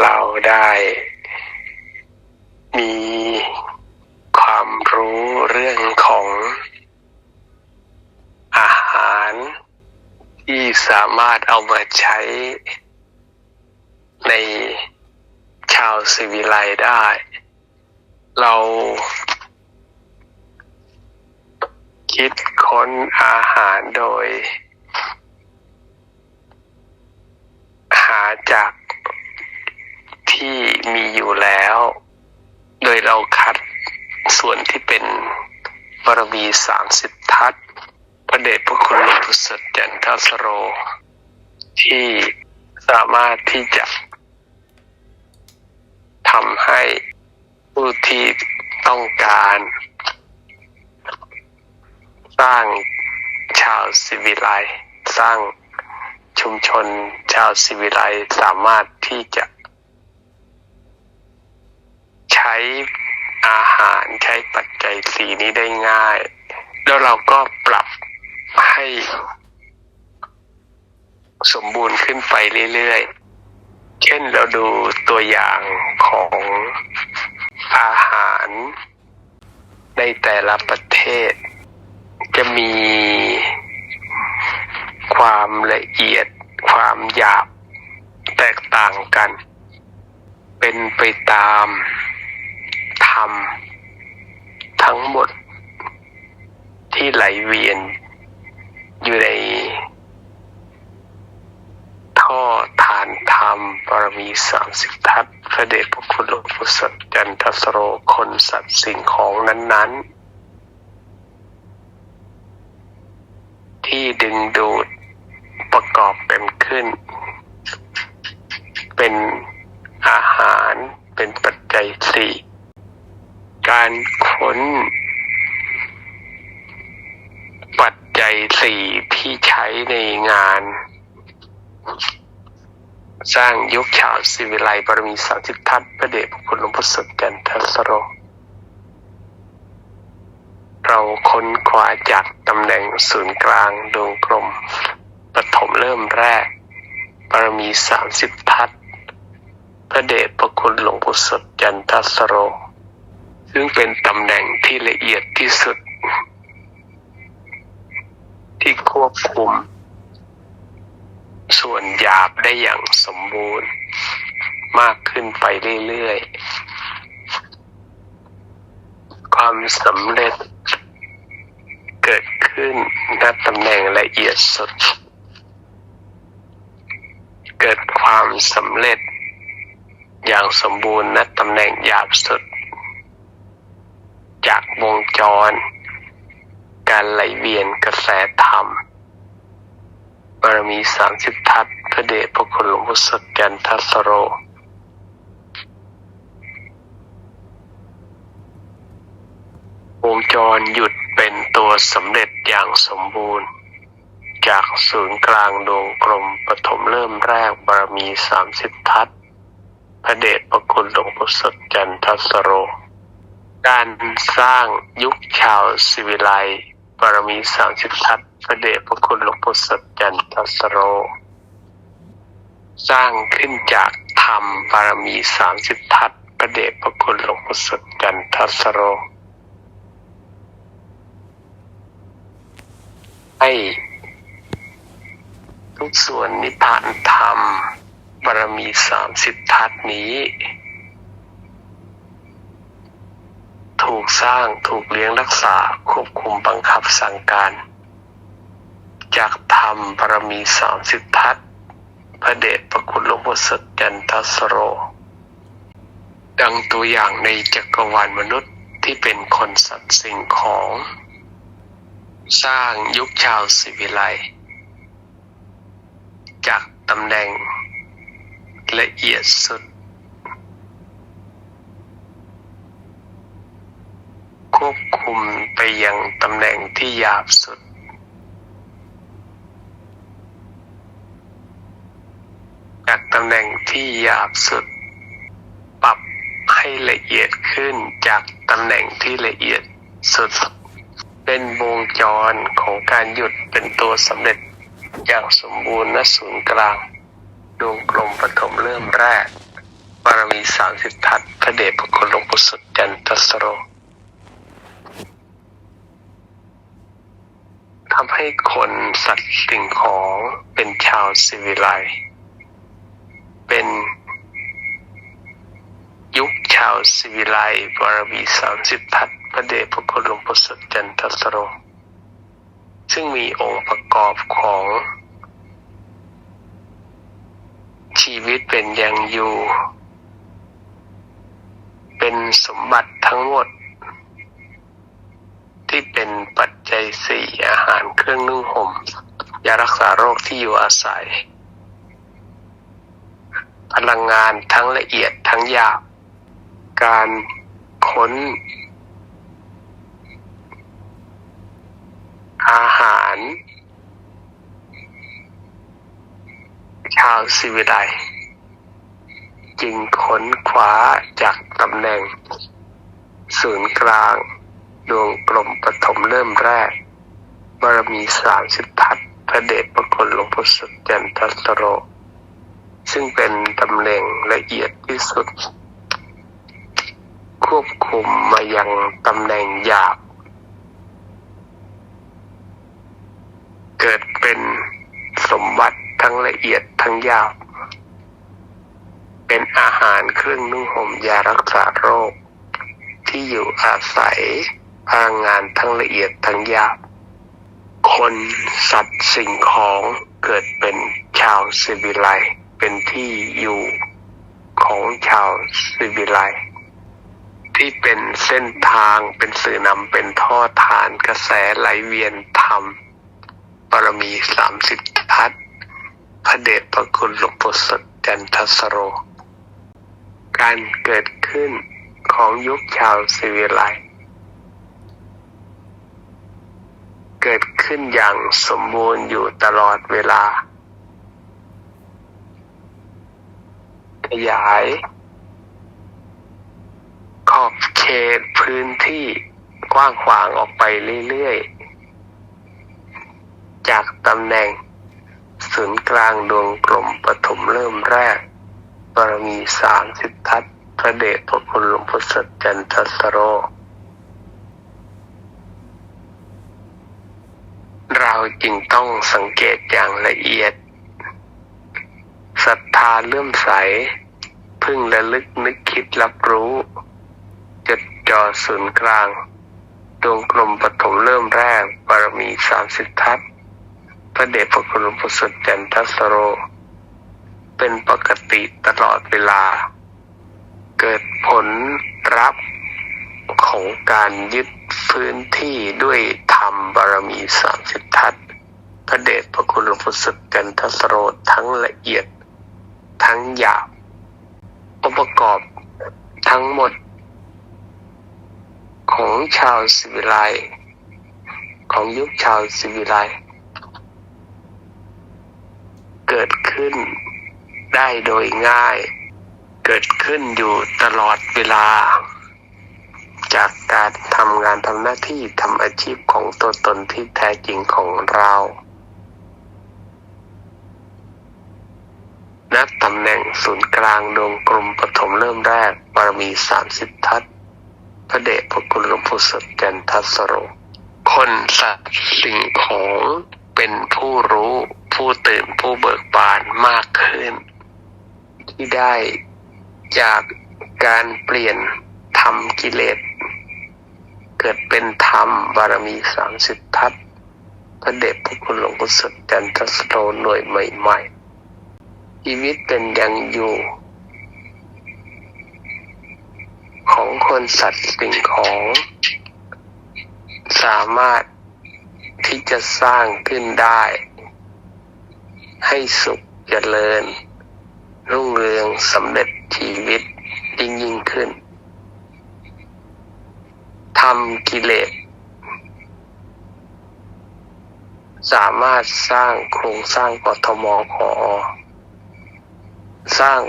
เราได้มีความรู้เรื่องของอาหารที่สามารถเอามาใช้ในชาวสิวิไลได้ เราคิดค้นอาหารโดย หาจาก ที่มีอยู่แล้ว โดยเราคัดส่วนที่เป็นบารมีสามสิบทัศพระเดชพระคุณหลวงปู่สดจันทสโร ที่สามารถที่จะทำให้ผู้ที่ต้องการ สร้างชาวสิวิไลสร้างชุมชนชาวสิวิไลสามารถที่จะ ใช้อาหารใช้ปัจจัยสีนี้ได้ง่าย แล้วเราก็ปรับให้สมบูรณ์ขึ้นไปเรื่อยๆ เช่นเราดูตัวอย่างของอาหารในแต่ละประเทศ จะมีความละเอียดความหยาบแตกต่างกัน เป็นไปตาม ธรรม ทั้งหมดที่ไหลเวียน อยู่ใน ท่อฐานธรรมบารมีสามสิบทัศพระเดชพระคุณหลวงปู่สดจันทสโรคนสัตว์สิ่งของนั้น ๆ ที่ดึงดูดประกอบกันขึ้นอาหารเป็นปัจจัยสี่ การ้น ปัจจัยสี่ที่ใช้ในงาน สร้างยุคชาวสิวิไลบารมีสามสิบทัศน์พระเดชพระคุณหลวงพ่อสดจันทสโร เราค้นคว้าจากตำแหน่งศูนย์กลางดวงกลมปฐมเริ่มแรกบารมีสามสิบทัศน์พระเดชพระคุณหลวงพ่อสดจันทสโร ซึ่งเป็นตำแหน่งที่ละเอียดที่สุด ที่ควบคุม ส่วนหยาบได้อย่างสมบูรณ์ มากขึ้นไปเรื่อยๆ ความสำเร็จเกิดขึ้นณตำแหน่งละเอียดสุด เกิดความสำเร็จอย่างสมบูรณ์ณตำแหน่งหยาบสุด จากวงจร การไหลเวียนกระแสธรรมบารมีสามสิบทัศพระเดชพระคุณหลวงพ่อสดจันทัสโร วงจรหยุดเป็นตัวสำเร็จอย่างสมบูรณ์ จากศูนย์กลางดวงกลมปฐมเริ่มแรกบารมีสามสิบทัศพระเดชพระคุณหลวงพ่อสดจันทัสโร การสร้างยุคชาวสิวิไลบารมีสามสิบทัศพระเดชพระคุณหลวงพ่อสดจันทสโร สร้างขึ้นจากธรรมบารมีสามสิบทัศพระเดชพระคุณหลวงพ่อสดจันทสโร ให้ทุกส่วนนิพพานธรรมบารมีสามสิบทัศน์นี้ ถูกสร้างถูกเลี้ยงรักษาควบคุมบังคับสั่งการ จากธรรมบารมีสามสิบทัศพระเดชพระคุณหลวงพ่อสดจันทสโร ดังตัวอย่างในจักรวาลมนุษย์ที่เป็นคนสัตว์สิ่งของ สร้างยุคชาวสิวิไลจากตำแหน่งละเอียดสุด คว บคุมไปยังตำแหน่งที่หยาบสุด จากตำแหน่งที่หยาบสุด ปรับให้ละเอียดขึ้นจากตำแหน่งที่ละเอียดสุด เป็นวงจรของการหยุดเป็นตัวสำเร็จอย่างสมบูรณ์ณศูนย์กลางดวงกลมปฐมเริ่มแรกบารมีสามสิบทัศน์พระเดชพระคุณหลวงปู่สุดจันทสโร ทำให้คนสัตว์สิ่งของเป็นชาวสิวิไลเป็นยุคชาวสิวิไลบารมีสามสิบทัศน์พระเดชพระคุณหลวงปู่สุดจันทสโรซึ่งมีองค์ประกอบของ ชีวิตเป็นยังอยู่ เป็นสมบัติทั้งหมด ที่เป็นปัจจัยสี่อาหารเครื่องนุ่งห่มยารักษาโรคที่อยู่อาศัย พลังงานทั้งละเอียดทั้งหยาบ การค้น อาหาร ชาวสิวิไลจึงค้นคว้าจากตำแหน่ง ศูนย์กลาง ดวงกลมปฐมเริ่มแรก บารมีสามสิบทัศน์พระเดชพระคุณหลวงพ่อสุดจันทสโร ซึ่งเป็นตำแหน่งละเอียดที่สุด ควบคุมมายังตำแหน่งหยาบ เกิดเป็นสมบัติทั้งละเอียดทั้งหยาบ เป็นอาหารเครื่องนุ่งห่มยารักษาโรค ที่อยู่อาศัย พลังงานทั้งละเอียดทั้งหยาบ คนสัตว์สิ่งของเกิดเป็นชาวสิวิไลเป็นที่อยู่ของชาวสิวิไลที่เป็นเส้นทางเป็นสื่อนำเป็นท่อฐานกระแสไหลเวียนธรรมบารมีสามสิบทัศพระเดชพระคุณหลวงปู่สดจันทสโร การเกิดขึ้นของยุคชาวสิวิไลซ์ เกิดขึ้นอย่างสมบูรณ์อยู่ตลอดเวลา ขยาย ขอบเขตพื้นที่กว้างขวางออกไปเรื่อยๆ จากตำแหน่ง ศูนย์กลางดวงกลมปฐมเริ่มแรกบารมีสามสิบทัศพระเดชพระคุณหลวงพ่อสดจันทสโร เราจึงต้องสังเกตอย่างละเอียดศรัทธาเลื่อมใส พึงระลึกนึกคิดรับรู้จดจ่อศูนย์กลางดวงกลมปฐมเริ่มแรกบารมีสามสิบทัศพระเดชพระคุณหลวงพ่อสดจันทสโร เป็นปกติตลอดเวลา เกิดผลรับของการยึดพื้นที่ด้วย ธรรมบารมีสามสิบทัศพระเดชพระคุณหลวงพ่อสดจันทัสโรทั้งละเอียด ทั้งหยาบองค์ประกอบทั้งหมด ของชาวสิวิไลของยุคชาวสิวิไลเกิดขึ้นได้โดยง่าย เกิดขึ้นอยู่ตลอดเวลา จากการทำงานทำหน้าที่ทำอาชีพของตัวตนที่แท้จริงของเราณตำแหน่งศูนย์กลางดวงกลมปฐมเริ่มแรกบารมีสามสิบทัศพระเดชพระคุณหลวงปู่สดจันทัสโร คนสัตว์สิ่งของเป็นผู้รู้ผู้ตื่นผู้เบิกบานมากขึ้น ที่ได้จากการเปลี่ยน ธรรมกิเลส เกิดเป็นธรรมบารมีสามสิบทัศน์พระเดชพระคุณหลวงปู่สดจันทสโรหน่วยใหม่ๆ ชีวิตเป็นยังอยู่ ของคนสัตว์สิ่งของ สามารถที่จะสร้างขึ้นได้ ให้สุขเจริญ รุ่งเรืองสำเร็จชีวิตยิ่งยิ่งขึ้น ทำกิเลสสามารถสร้างโครงสร้างกทมขอ สร้าง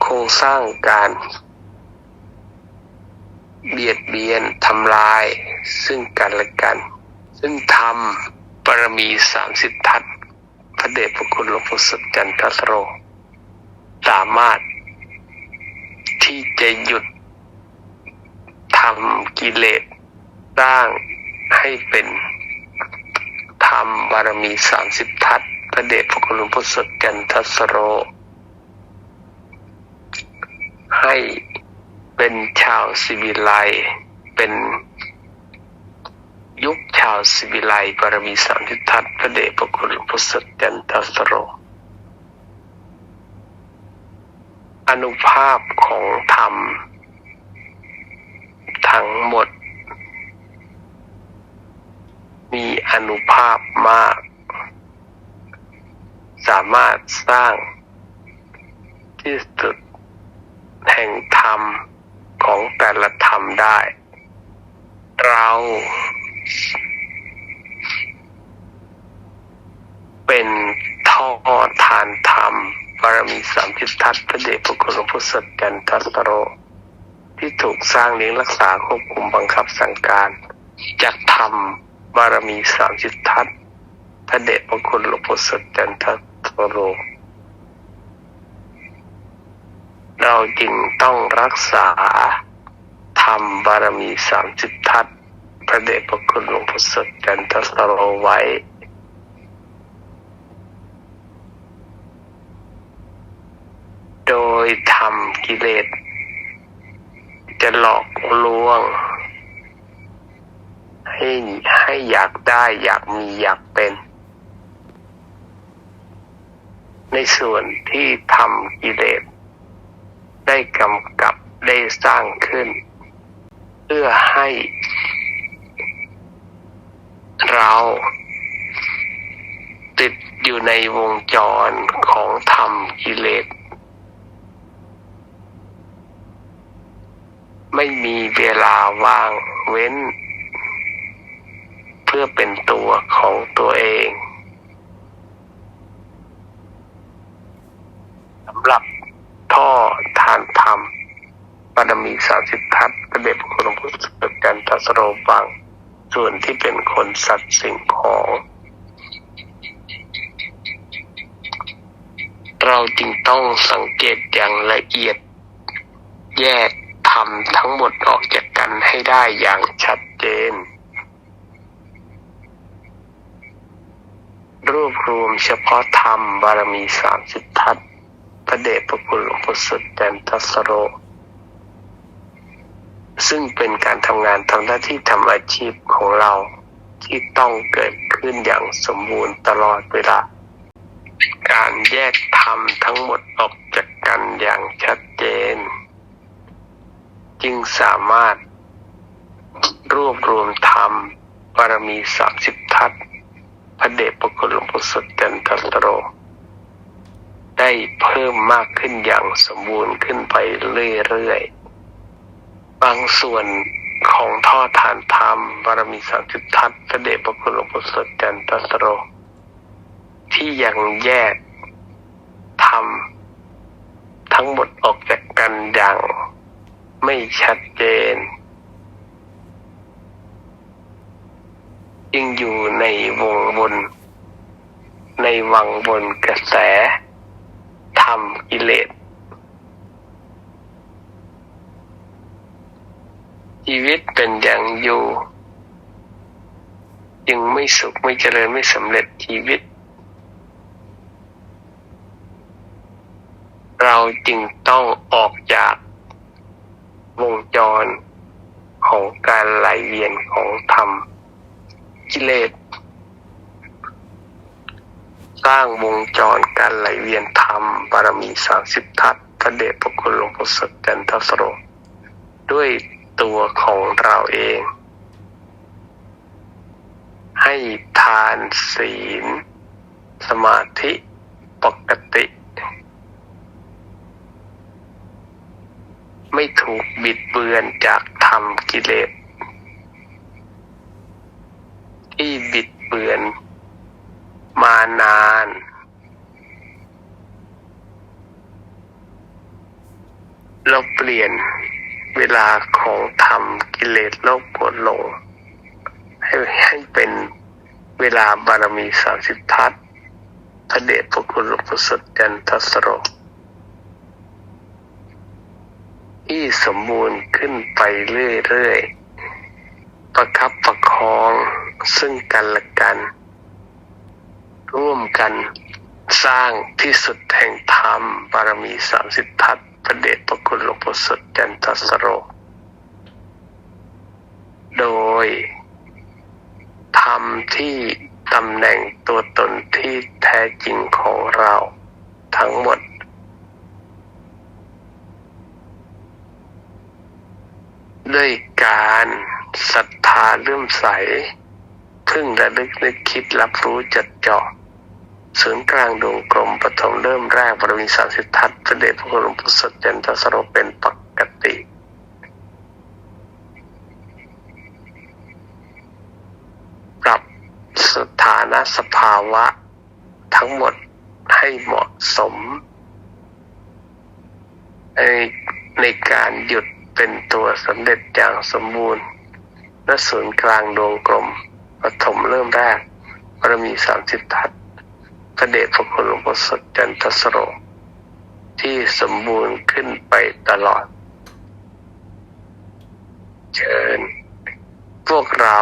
โครงสร้างการ เบียดเบียนทำลาย ซึ่งกันและกัน ซึ่งทำปรมีสามสิบทัศน์พระเดชพระคุณหลวงพ่อสดจันทสโร สามารถที่จะหยุด ทำกิเลสสร้างให้เป็นธรรมบารมีสามสิบทัศพระเดชพระคุณหลวงพ่อสดจันทัสโร ให้เป็นชาวสิวิไลเป็นยุคชาวสิวิไลบารมีสามสิบทัศพระเดชพระคุณหลวงพ่อสดจันทัสโร อนุภาพของธรรม ทั้งหมด มีอนุภาพมาก สามารถสร้างที่สุดแห่งธรรมของแต่ละธรรมได้ เราเป็นท่อทานธรรมบารมีสามทิศทัศน์พระเดชพระคุณพุทธสดกันทัสโร ที่ถูกสร้างเลี้ยงรักษาควบคุมบังคับสั่งการจากธรรมบารมีสามสิบทัศพระเดชพระคุณหลวงพุทธสดกันทัสโรเราจึงต้องรักษาธรรมบารมีสามสิบทัศพระเดชพระคุณหลวงพุทธสดกันทัสโรไว้ โดยทำกิเลส จะหลอกลวง ให้ให้อยากได้อยากมีอยากเป็น ในส่วนที่ทำกิเลสได้กำกับได้สร้างขึ้น เพื่อให้เราติดอยู่ในวงจรของธรรมกิเลส ไม่มีเวลาว่างเว้น เพื่อเป็นตัวของตัวเองสำหรับท่อทานธรรมบารมีสามสิบทัศน์ระเดชพระคุณหลวงพุทธสุดกันทัสโรบัง ส่วนที่เป็นคนสัตว์สิ่งของเราจึงต้องสังเกตอย่างละเอียด แยก ธรรมทั้งหมดออกจากกันให้ได้อย่างชัดเจน รวบรวมเฉพาะธรรมบารมีสามสิบทัศพระเดชพระคุณหลวงพ่อสุดแดนทัสโร ซึ่งเป็นการทำงานทำหน้าที่ทำอาชีพของเราที่ต้องเกิดขึ้นอย่างสมบูรณ์ตลอดเวลาการแยกธรรมทั้งหมดออกจากกันอย่างชัดเจน จึงสามารถรวบรวมธรรมบารมีสามสิบทัศพระเดชพระคุณหลวงพ่อสดจันทสโร ได้เพิ่มมากขึ้นอย่างสมบูรณ์ขึ้นไปเรื่อยๆ บางส่วนของท่อฐานธรรมบารมีสามสิบทัศพระเดชพระคุณหลวงพ่อสดจันทสโร ที่ยังแยกธรรมทั้งหมดออกจากกันอย่าง ไม่ชัดเจนยังอยู่ในวงบนในวังบนกระแสธรรมกิเลส ชีวิตเป็นอย่างอยู่ยังไม่สุขไม่เจริญไม่สำเร็จชีวิต เราจึงต้องออกจาก รของการไหลเวียนของธรรมกิเลสสร้างวงจรการไหลเวียนธรรมบารมีสามสิบทัศพระเดชพระคุณหลวงพ่อสดจันทสโรด้วยตัวของเราเอง ให้ทานศีล สมาธิปกติ ไม่ถูกบิดเบือนจากธรรมกิเลส ที่บิดเบือนมานาน เราเปลี่ยนเวลาของธรรมกิเลสโลภโกรธหลงให้ให้เป็นเวลาบารมีสามสิบทัศพระเดชพระคุณหลวงพ่อสดจันทสโร ที่มบูรณ์ขึ้นไปเรื่อยๆ ประคับประคองซึ่งกันและกัน ร่วมกันสร้างที่สุดแห่งธรรม บารมีสามสิบทัศน์พระเดชพระคุณหลวงปู่สดจันทสโร โดยทำที่ตำแหน่งตัวตนที่แท้จริงของเรา ทั้งหมด ด้วยการศรัทธาเลื่อมใส พึ่งระลึกนึกคิดรับรู้จัดเจาะศูนย์กลางดวงกลมปฐมเริ่มแรกบรมีสามสิบทัศน์พระเดชพระคุณหลวงปู่สดจันทสโรเป็นปกติปรับสถานะสภาวะ ทั้งหมดให้เหมาะสมในในการหยุด เป็นตัวสำเร็จอย่างสมบูรณ์และศูนย์กลางดวงกลมปฐมเริ่มแรกบารมีสามสิบทัศพระเดชพระคุณหลวงพ่อสดจันทสโร ที่สมบูรณ์ขึ้นไปตลอด เชิญ พวกเรา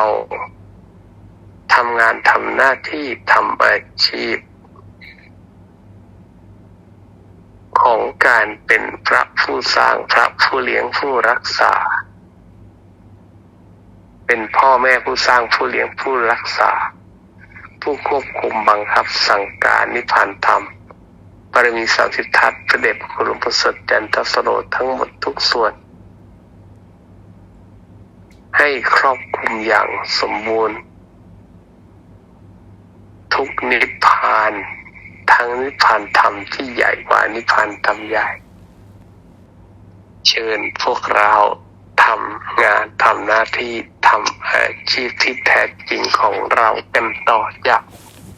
ทำงานทำหน้าที่ทำอาชีพ ของการเป็นพระผู้สร้างพระผู้เลี้ยงผู้รักษา เป็นพ่อแม่ผู้สร้างผู้เลี้ยงผู้รักษา ผู้ควบคุมบังคับสั่งการนิพพานธรรมบารมีสามสิบทัศน์พระเดชพระคุณหลวงพ่อสดจันทสโรทั้งหมดทุกส่วน ให้ครอบคลุมอย่างสมบูรณ์ ทุกนิพพาน ทั้งนิพพานธรรมที่ใหญ่กว่านิพพานธรรมใหญ่ เชิญพวกเราทำงานทำหน้าที่ทำอาชีพที่แท้จริงของเรากันต่อจาก